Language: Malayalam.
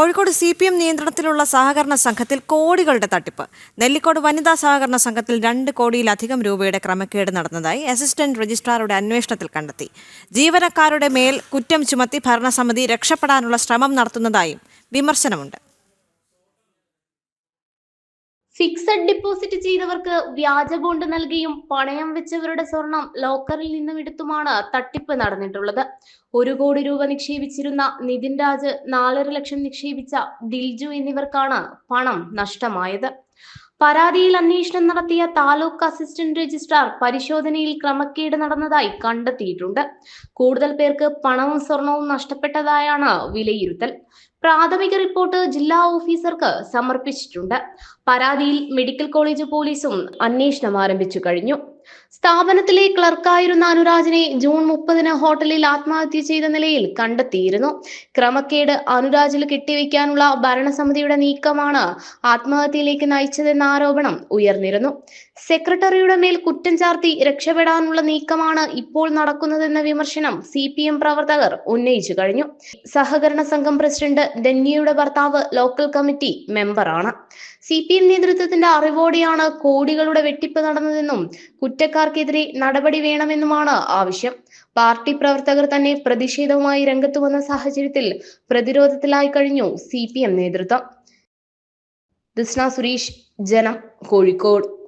കോഴിക്കോട് സി പി എം നിയന്ത്രണത്തിലുള്ള സഹകരണ സംഘത്തിൽ കോടികളുടെ തട്ടിപ്പ്. നെല്ലിക്കോട് വനിതാ സഹകരണ സംഘത്തിൽ രണ്ട് കോടിയിലധികം രൂപയുടെ ക്രമക്കേട് നടന്നതായി അസിസ്റ്റന്റ് രജിസ്ട്രാറുടെ അന്വേഷണത്തിൽ കണ്ടെത്തി. ജീവനക്കാരുടെ മേൽ കുറ്റം ചുമത്തി ഭരണസമിതി രക്ഷപ്പെടാനുള്ള ശ്രമം നടത്തുന്നതായും വിമർശനമുണ്ട്. ഫിക്സഡ് ഡിപ്പോസിറ്റ് ചെയ്തവർക്ക് വ്യാജ ബോണ്ട് നൽകിയും പണയം വെച്ചവരുടെ സ്വർണം ലോക്കറിൽ നിന്നും എടുത്തുമാണ് തട്ടിപ്പ് നടന്നിട്ടുള്ളത്. ഒരു കോടി രൂപ നിക്ഷേപിച്ചിരുന്ന നിതിൻ രാജ് നാലര ലക്ഷം നിക്ഷേപിച്ച ദിൽജു എന്നിവർക്കാണ് പണം നഷ്ടമായത്. പരാതിയിൽ അന്വേഷണം നടത്തിയ താലൂക്ക് അസിസ്റ്റന്റ് രജിസ്ട്രാർ പരിശോധനയിൽ ക്രമക്കേട് നടന്നതായി കണ്ടെത്തിയിട്ടുണ്ട്. കൂടുതൽ പേർക്ക് പണവും സ്വർണവും നഷ്ടപ്പെട്ടതായാണ് വിലയിരുത്തൽ. പ്രാഥമിക റിപ്പോർട്ട് ജില്ലാ ഓഫീസർക്ക് സമർപ്പിച്ചിട്ടുണ്ട്. പരാതിയിൽ മെഡിക്കൽ കോളേജ് പോലീസും അന്വേഷണം ആരംഭിച്ചു കഴിഞ്ഞു. സ്ഥാപനത്തിലെ ക്ലർക്കായിരുന്ന അനുരാജിനെ ജൂൺ മുപ്പതിന് ഹോട്ടലിൽ ആത്മഹത്യ ചെയ്ത നിലയിൽ കണ്ടെത്തിയിരുന്നു. ക്രമക്കേട് അനുരാജിൽ കെട്ടിവെക്കാനുള്ള ഭരണസമിതിയുടെ നീക്കമാണ് ആത്മഹത്യയിലേക്ക് നയിച്ചതെന്ന ആരോപണം ഉയർന്നിരുന്നു. സെക്രട്ടറിയുടെ മേൽ കുറ്റം ചാർത്തി രക്ഷപ്പെടാനുള്ള നീക്കമാണ് ഇപ്പോൾ നടക്കുന്നതെന്ന വിമർശനം സി പ്രവർത്തകർ ഉന്നയിച്ചു കഴിഞ്ഞു. സഹകരണ സംഘം പ്രസിഡന്റ് ധന്യയുടെ ഭർത്താവ് ലോക്കൽ കമ്മിറ്റി മെമ്പറാണ് സി പി എം നേതൃത്വത്തിന്റെ അറിവോടെയാണ് കോടികളുടെ വെട്ടിപ്പ് നടന്നതെന്നും കുറ്റക്കാർക്കെതിരെ നടപടി വേണമെന്നുമാണ് ആവശ്യം. പാർട്ടി പ്രവർത്തകർ തന്നെ പ്രതിഷേധവുമായി രംഗത്ത് വന്ന സാഹചര്യത്തിൽ പ്രതിരോധത്തിലായി കഴിഞ്ഞു സി പി എം നേതൃത്വം. ദിസ്ന സുരേഷ് ജനം കോഴിക്കോട്.